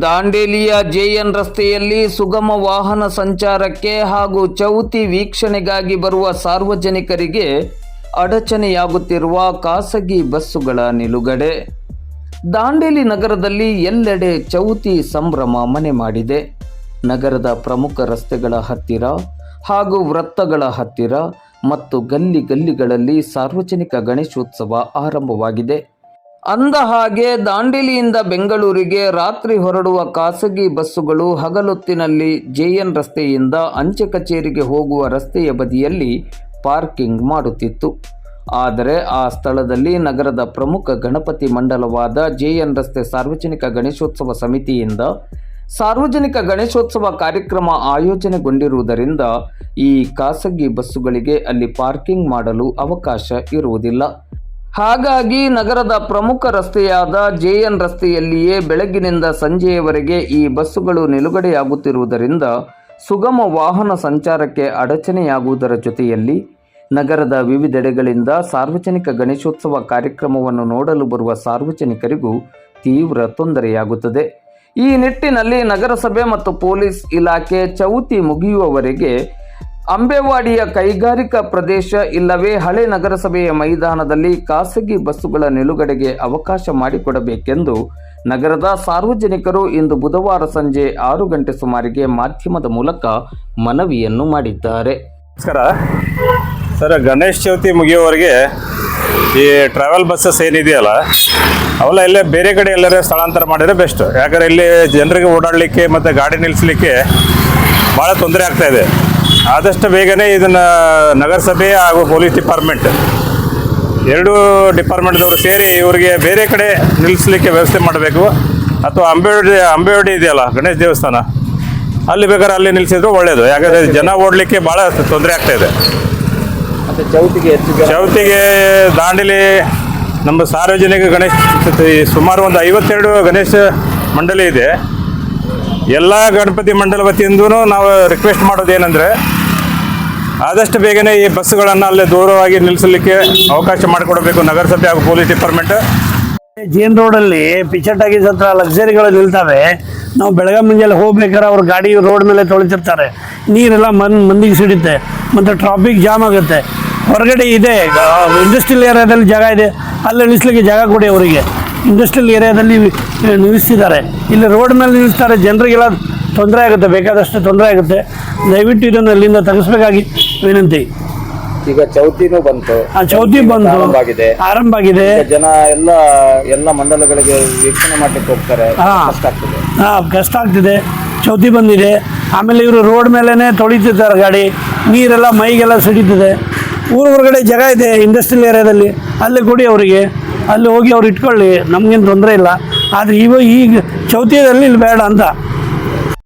ದಾಂಡೇಲಿಯ JN ರಸ್ತೆಯಲ್ಲಿ ಸುಗಮ ವಾಹನ ಸಂಚಾರಕ್ಕೆ ಹಾಗೂ ಚೌತಿ ವೀಕ್ಷಣೆಗಾಗಿ ಬರುವ ಸಾರ್ವಜನಿಕರಿಗೆ ಅಡಚಣೆಯಾಗುತ್ತಿರುವ ಖಾಸಗಿ ಬಸ್ಸುಗಳ ನಿಲುಗಡೆ. ದಾಂಡೇಲಿ ನಗರದಲ್ಲಿ ಎಲ್ಲೆಡೆ ಚೌತಿ ಸಂಭ್ರಮ ಮನೆ ಮಾಡಿದೆ. ನಗರದ ಪ್ರಮುಖ ರಸ್ತೆಗಳ ಹತ್ತಿರ ಹಾಗೂ ವೃತ್ತಗಳ ಹತ್ತಿರ ಮತ್ತು ಗಲ್ಲಿ ಗಲ್ಲಿಗಳಲ್ಲಿ ಸಾರ್ವಜನಿಕ ಗಣೇಶೋತ್ಸವ ಆರಂಭವಾಗಿದೆ. ಅಂದ ಹಾಗೆ ದಾಂಡೇಲಿಯಿಂದ ಬೆಂಗಳೂರಿಗೆ ರಾತ್ರಿ ಹೊರಡುವ ಖಾಸಗಿ ಬಸ್ಸುಗಳು ಹಗಲೊತ್ತಿನಲ್ಲಿ ಜೆಎನ್ ರಸ್ತೆಯಿಂದ ಅಂಚೆ ಕಚೇರಿಗೆ ಹೋಗುವ ರಸ್ತೆಯ ಬದಿಯಲ್ಲಿ ಪಾರ್ಕಿಂಗ್ ಮಾಡುತ್ತಿತ್ತು. ಆದರೆ ಆ ಸ್ಥಳದಲ್ಲಿ ನಗರದ ಪ್ರಮುಖ ಗಣಪತಿ ಮಂಡಲವಾದ ಜೆಎನ್ ರಸ್ತೆ ಸಾರ್ವಜನಿಕ ಗಣೇಶೋತ್ಸವ ಸಮಿತಿಯಿಂದ ಸಾರ್ವಜನಿಕ ಗಣೇಶೋತ್ಸವ ಕಾರ್ಯಕ್ರಮ ಆಯೋಜನೆಗೊಂಡಿರುವುದರಿಂದ ಈ ಖಾಸಗಿ ಬಸ್ಸುಗಳಿಗೆ ಅಲ್ಲಿ ಪಾರ್ಕಿಂಗ್ ಮಾಡಲು ಅವಕಾಶ ಇರುವುದಿಲ್ಲ. ಹಾಗಾಗಿ ನಗರದ ಪ್ರಮುಖ ರಸ್ತೆಯಾದ ಜೆಎನ್ ರಸ್ತೆಯಲ್ಲಿಯೇ ಬೆಳಗ್ಗಿನಿಂದ ಸಂಜೆಯವರೆಗೆ ಈ ಬಸ್ಸುಗಳು ನಿಲುಗಡೆಯಾಗುತ್ತಿರುವುದರಿಂದ ಸುಗಮ ವಾಹನ ಸಂಚಾರಕ್ಕೆ ಅಡಚಣೆಯಾಗುವುದರ ಜೊತೆಯಲ್ಲಿ ನಗರದ ವಿವಿಧೆಡೆಗಳಿಂದ ಸಾರ್ವಜನಿಕ ಗಣೇಶೋತ್ಸವ ಕಾರ್ಯಕ್ರಮವನ್ನು ನೋಡಲು ಬರುವ ಸಾರ್ವಜನಿಕರಿಗೂ ತೀವ್ರ ತೊಂದರೆಯಾಗುತ್ತದೆ. ಈ ನಿಟ್ಟಿನಲ್ಲಿ ನಗರಸಭೆ ಮತ್ತು ಪೊಲೀಸ್ ಇಲಾಖೆ ಚೌತಿ ಮುಗಿಯುವವರೆಗೆ ಅಂಬೆವಾಡಿಯ ಕೈಗಾರಿಕಾ ಪ್ರದೇಶ ಇಲ್ಲವೇ ಹಳೆ ನಗರಸಭೆಯ ಮೈದಾನದಲ್ಲಿ ಖಾಸಗಿ ಬಸ್ಸುಗಳ ನಿಲುಗಡೆಗೆ ಅವಕಾಶ ಮಾಡಿಕೊಡಬೇಕೆಂದು ನಗರದ ಸಾರ್ವಜನಿಕರು ಇಂದು ಬುಧವಾರ ಸಂಜೆ ಆರು ಗಂಟೆ ಸುಮಾರಿಗೆ ಮಾಧ್ಯಮದ ಮೂಲಕ ಮನವಿಯನ್ನು ಮಾಡಿದ್ದಾರೆ. ನಮಸ್ಕಾರ. ಸರ್, ಗಣೇಶ್ ಚೌತಿ ಮುಗಿಯೋವರೆಗೆ ಈ ಟ್ರಾವೆಲ್ ಬಸ್ಸಸ್ ಏನಿದೆಯಲ್ಲ, ಅವೆಲ್ಲ ಇಲ್ಲೇ ಬೇರೆ ಕಡೆ ಎಲ್ಲರ ಸ್ಥಳಾಂತರ ಮಾಡಿದರೆ ಬೆಸ್ಟ್ ಯಾಕಂದ್ರೆ ಇಲ್ಲಿ ಜನರಿಗೆ ಓಡಾಡಲಿಕ್ಕೆ ಮತ್ತು ಗಾಡಿ ನಿಲ್ಲಿಸಲಿಕ್ಕೆ ಭಾಳ ತೊಂದರೆ ಆಗ್ತಾ ಇದೆ. ಆದಷ್ಟು ಬೇಗನೆ ಇದನ್ನು ನಗರಸಭೆ ಹಾಗೂ ಪೊಲೀಸ್ ಡಿಪಾರ್ಟ್ಮೆಂಟ್ ಎರಡೂ ಡಿಪಾರ್ಟ್ಮೆಂಟ್ದವರು ಸೇರಿ ಇವರಿಗೆ ಬೇರೆ ಕಡೆ ನಿಲ್ಲಿಸಲಿಕ್ಕೆ ವ್ಯವಸ್ಥೆ ಮಾಡಬೇಕು. ಅಥವಾ ಅಂಬೇಡಿ ಅಂಬೇಡಿ ಇದೆಯಲ್ಲ ಗಣೇಶ ದೇವಸ್ಥಾನ ಅಲ್ಲಿ ಬೇಕಾದ್ರೆ ಅಲ್ಲಿ ನಿಲ್ಲಿಸಿದ್ರು ಒಳ್ಳೆಯದು ಯಾಕಂದರೆ ಜನ ಓಡಲಿಕ್ಕೆ ಭಾಳ ತೊಂದರೆ ಆಗ್ತಾ ಇದೆ. ಮತ್ತೆ ಚೌತಿಗೆ ಚೌತಿಗೆ ದಾಂಡೇಲಿ ನಮ್ಮ ಸಾರ್ವಜನಿಕ ಗಣೇಶ ಸುಮಾರು ಒಂದು ಐವತ್ತೆರಡು ಗಣೇಶ ಮಂಡಳಿ ಇದೆ. ಎಲ್ಲ ಗಣಪತಿ ಮಂಡಲ ವತಿಯಿಂದೂ ನಾವು ರಿಕ್ವೆಸ್ಟ್ ಮಾಡೋದೇನೆಂದರೆ ಆದಷ್ಟು ಬೇಗನೆ ಈ ಬಸ್ಸುಗಳನ್ನು ಅಲ್ಲೇ ದೂರವಾಗಿ ನಿಲ್ಲಿಸಲಿಕ್ಕೆ ಅವಕಾಶ ಮಾಡಿಕೊಡಬೇಕು ನಗರಸಭೆ ಹಾಗೂ ಪೊಲೀಸ್ ಡಿಪಾರ್ಟ್ಮೆಂಟ್. ಜೇನ್ ರೋಡಲ್ಲಿ ಪಿಚಟ್ ಆಗಿ ಹತ್ರ ಲಕ್ಸರಿಗಳು ನಿಲ್ತವೆ. ನಾವು ಬೆಳಗ್ಗೆ ಮುಂಜಾನೆ ಹೋಗ್ಬೇಕಾದ್ರೆ ಅವ್ರ ಗಾಡಿ ರೋಡ್ ಮೇಲೆ ತೊಳಿತಿರ್ತಾರೆ. ನೀರೆಲ್ಲ ಮನ್, ಮಂದಿಗೆ ಸಿಡುತ್ತೆ ಮತ್ತು ಟ್ರಾಫಿಕ್ ಜಾಮ್ ಆಗುತ್ತೆ. ಹೊರಗಡೆ ಇದೆ ಇಂಡಸ್ಟ್ರಿಯಲ್ ಏರಿಯಾದಲ್ಲಿ ಜಾಗ ಇದೆ. ಅಲ್ಲಿ ಇಳಿಸ್ಲಿಕ್ಕೆ ಜಾಗ ಕೊಡಿ ಅವರಿಗೆ. ಇಂಡಸ್ಟ್ರಿಯಲ್ ಏರಿಯಾದಲ್ಲಿ ನಿಲ್ಲಿಸ್ತಿದ್ದಾರೆ. ಇಲ್ಲಿ ರೋಡ್ ಮೇಲೆ ನಿಲ್ಲಿಸ್ತಾರೆ. ಜನರಿಗೆಲ್ಲ ತೊಂದರೆ ಆಗುತ್ತೆ. ಬೇಕಾದಷ್ಟು ತೊಂದರೆ ಆಗುತ್ತೆ. ದಯವಿಟ್ಟು ಇದನ್ನು ಅಲ್ಲಿಂದ ತೆಗೆಸ್ಬೇಕಾಗಿ ವಿನಂತಿ. ಈಗ ಚೌತಿನೂ ಬಂತು. ಚೌತಿ ಬಂತು. ಆರಂಭ ಆಗಿದೆ. ಜನ ಎಲ್ಲ ಎಲ್ಲ ಮಂಡಲಗಳಿಗೆ ವೀಕ್ಷಣೆ ಮಾಡ್ಲಿಕ್ಕೆ ಹೋಗ್ತಾರೆ. ಹಾ. ಕಷ್ಟ ಆಗ್ತದೆ. ಹಾಂ ಕಷ್ಟ ಆಗ್ತಿದೆ. ಚೌತಿ ಬಂದಿದೆ. ಆಮೇಲೆ ಇವರು ರೋಡ್ ಮೇಲೇ ತೊಳಿತಿದ್ದಾರೆ ಗಾಡಿ. ನೀರೆಲ್ಲ ಮೈಗೆಲ್ಲ ಸಿಡಿತಿದೆ. ಊರ ಹೊರಗಡೆ ಜಾಗ ಇದೆ ಇಂಡಸ್ಟ್ರಿಯಲ್ ಏರಿಯಾದಲ್ಲಿ ಅಲ್ಲಿ ಕೊಡಿ ಅವರಿಗೆ. ಅಲ್ಲಿ ಹೋಗಿ ಅವ್ರು ಇಟ್ಕೊಳ್ಳಿ ನಮಗೇನು ತೊಂದರೆ ಇಲ್ಲ. ಆದರೆ ಇವ ಈಗ ಚೌತಿಯಲ್ಲಿ ಇಲ್ಲಿ ಬೇಡ ಅಂತ.